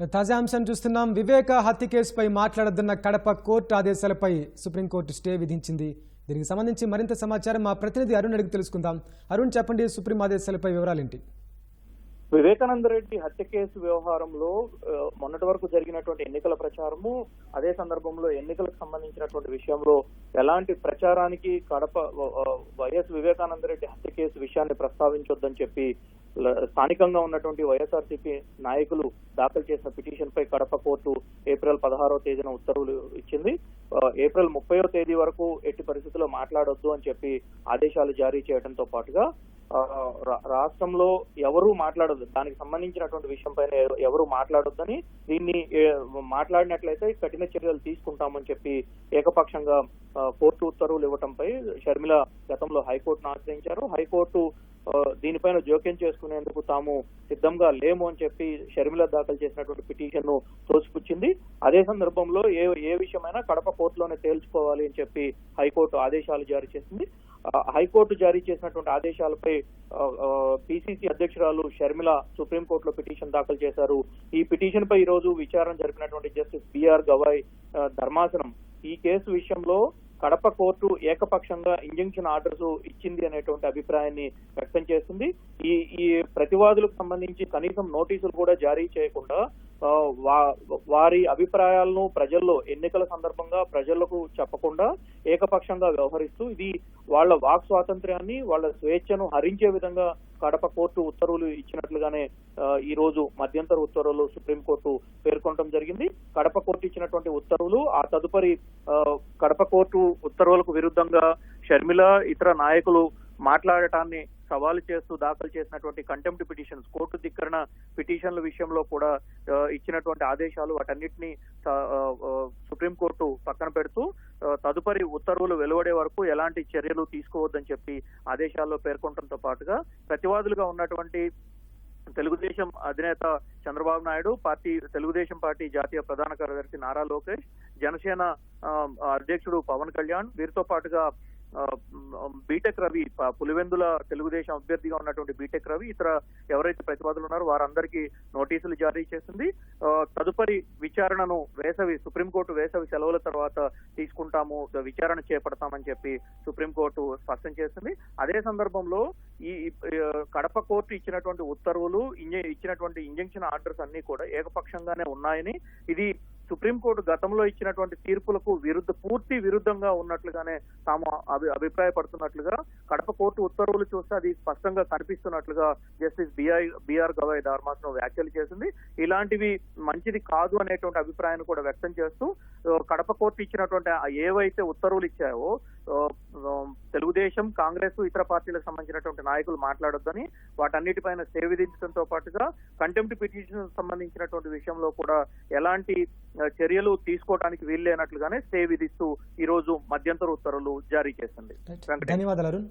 తాజా అంశం చూస్తున్నాం వివేక హత్య కేసుపై మాట్లాడొద్దన్న కడప కోర్టు ఆదేశాలపై సుప్రీంకోర్టు స్టే విధించింది. దీనికి సంబంధించి మరింత సమాచారం మా ప్రతినిధి అరుణ్ అడిగి తెలుసుకుందాం. అరుణ్ చెప్పండి సుప్రీం ఆదేశాలపై వివరాలేంటి? వివేకానంద రెడ్డి హత్య కేసు వ్యవహారంలో మొన్నటి వరకు జరిగినటువంటి ఎన్నికల ప్రచారము అదే సందర్భంలో ఎన్నికలకు సంబంధించినటువంటి విషయంలో ఎలాంటి ప్రచారానికి కడప వైఎస్ వివేకానంద రెడ్డి హత్య కేసు విషయాన్ని ప్రస్తావించొద్దని చెప్పి స్థానికంగా ఉన్నటువంటి వైఎస్ఆర్సీపీ నాయకులు దాఖలు చేసిన పిటిషన్ పై కడప కోర్టు ఏప్రిల్ పదహారవ తేదీన ఉత్తర్వులు ఇచ్చింది. ఏప్రిల్ ముప్పయో తేదీ వరకు ఎట్టి పరిస్థితుల్లో మాట్లాడొద్దు అని చెప్పి ఆదేశాలు జారీ చేయడంతో పాటుగా రా- రాష్ట్రంలో ఎవరు మాట్లాడొద్దు దానికి సంబంధించినటువంటి విషయం పైన ఎవరు మాట్లాడొద్దని దీన్ని మాట్లాడినట్లయితే కఠిన చర్యలు తీసుకుంటామని చెప్పి ఏకపక్షంగా కోర్టు ఉత్తర్వులు ఇవ్వటంపై షర్మిల గతంలో హైకోర్టును ఆశ్రయించారు. హైకోర్టు దీనిపైన జోక్యం చేసుకునేందుకు తాము సిద్ధంగా లేము అని చెప్పి షర్మిల దాఖలు చేసినటువంటి పిటిషన్ను తోసిపుచ్చింది. అదే సందర్భంలో ఏ ఏ విషయమైనా కడప కోర్టులోనే తేల్చుకోవాలి అని చెప్పి హైకోర్టు ఆదేశాలు జారీ చేసింది. హైకోర్టు జారీ చేసినటువంటి ఆదేశాలపై పిసిసి అధ్యక్షురాలు షర్మిల సుప్రీంకోర్టులో పిటిషన్ దాఖలు చేశారు. ఈ పిటిషన్ పై ఈ రోజు విచారణ జరిపినటువంటి జస్టిస్ బిఆర్ గవాయ్ ధర్మాసనం. ఈ కేసు విషయంలో కడప కోర్టు ఏకపక్షంగా ఇంజంక్షన్ ఆర్డర్స్ ఇచ్చింది అనేటువంటి అభిప్రాయాన్ని వ్యక్తం చేసింది ఈ ఈ ప్రతివాదులకు సంబంధించి కనీసం నోటీసులు కూడా జారీ చేయకుండా వా- వారి అభిప్రాయాలను ప్రజల్లో ఎన్నికల సందర్భంగా ప్రజలకు చెప్పకుండా ఏకపక్షంగా వ్యవహరిస్తూ ఇది వాళ్ళ వాక్ స్వాతంత్ర్యాన్ని వాళ్ళ స్వేచ్ఛను హరించే విధంగా కడప కోర్టు ఉత్తర్వులు ఇచ్చినట్లుగానే ఈ రోజు మధ్యంతర ఉత్తర్వులు సుప్రీంకోర్టు పేర్కొనడం జరిగింది. కడప కోర్టు ఇచ్చినటువంటి ఉత్తర్వులు ఆ తదుపరి కడప కోర్టు ఉత్తర్వులకు విరుద్ధంగా షర్మిల ఇతర నాయకులు మాట్లాడటాన్ని సవాలు చేస్తూ దాఖలు చేసినటువంటి కంటెంప్ట్ పిటిషన్స్ కోర్టు ధిక్కరణ పిటిషన్ల విషయంలో కూడా ఇచ్చినటువంటి ఆదేశాలు వాటన్నిటిని సుప్రీంకోర్టు పక్కన పెడుతూ తదుపరి ఉత్తర్వులు వెలువడే వరకు ఎలాంటి చర్యలు తీసుకోవద్దని చెప్పి ఆదేశాల్లో పేర్కొనడంతో పాటుగా ప్రతివాదులుగా ఉన్నటువంటి తెలుగుదేశం అధినేత చంద్రబాబు నాయుడు పార్టీ తెలుగుదేశం పార్టీ జాతీయ ప్రధాన కార్యదర్శి నారా లోకేష్ జనసేన అధ్యక్షుడు పవన్ కళ్యాణ్ వీరితో పాటుగా బీటెక్ రవి పులివెందుల తెలుగుదేశం అభ్యర్థిగా ఉన్నటువంటి బీటెక్ రవి ఇతర ఎవరైతే ప్రతివాదులు ఉన్నారో వారందరికీ నోటీసులు జారీ చేసింది. తదుపరి విచారణను వేసవి సుప్రీంకోర్టు వేసవి సెలవుల తర్వాత తీసుకుంటాము విచారణ చేపడతామని చెప్పి సుప్రీంకోర్టు స్పష్టం చేసింది. అదే సందర్భంలో ఈ కడప కోర్టు ఇచ్చినటువంటి ఉత్తర్వులు ఇంజ- ఇచ్చినటువంటి ఇంజంక్షన్ ఆర్డర్స్ అన్ని కూడా ఏకపక్షంగానే ఉన్నాయని ఇది సుప్రీంకోర్టు గతంలో ఇచ్చినటువంటి తీర్పులకు విరుద్ధ పూర్తి విరుద్ధంగా ఉన్నట్లుగానే తాము అభి అభిప్రాయపడుతున్నట్లుగా కడప కోర్టు ఉత్తర్వులు చూస్తే అది స్పష్టంగా కనిపిస్తున్నట్లుగా justice B I B R Gavai ధర్మాసనం వ్యాఖ్యలు చేసింది. ఇలాంటివి మంచిది కాదు అనేటువంటి అభిప్రాయాన్ని కూడా వ్యక్తం చేస్తూ కడప కోర్టు ఇచ్చినటువంటి ఏవైతే ఉత్తర్వులు ఇచ్చాయో తెలుగుదేశం కాంగ్రెస్ ఇతర పార్టీలకు సంబంధించినటువంటి నాయకులు మాట్లాడొద్దని వాటన్నిటిపైన స్టే విధించడంతో పాటుగా కంటెంప్ట్ పిటిషన్ సంబంధించినటువంటి విషయంలో కూడా ఎలాంటి చర్యలు తీసుకోవడానికి వీల్లేనట్లుగానే స్టే విధిస్తూ ఈ రోజు మధ్యంతర ఉత్తర్వులు జారీ చేసింది. ధన్యవాదాలు అరుణ్.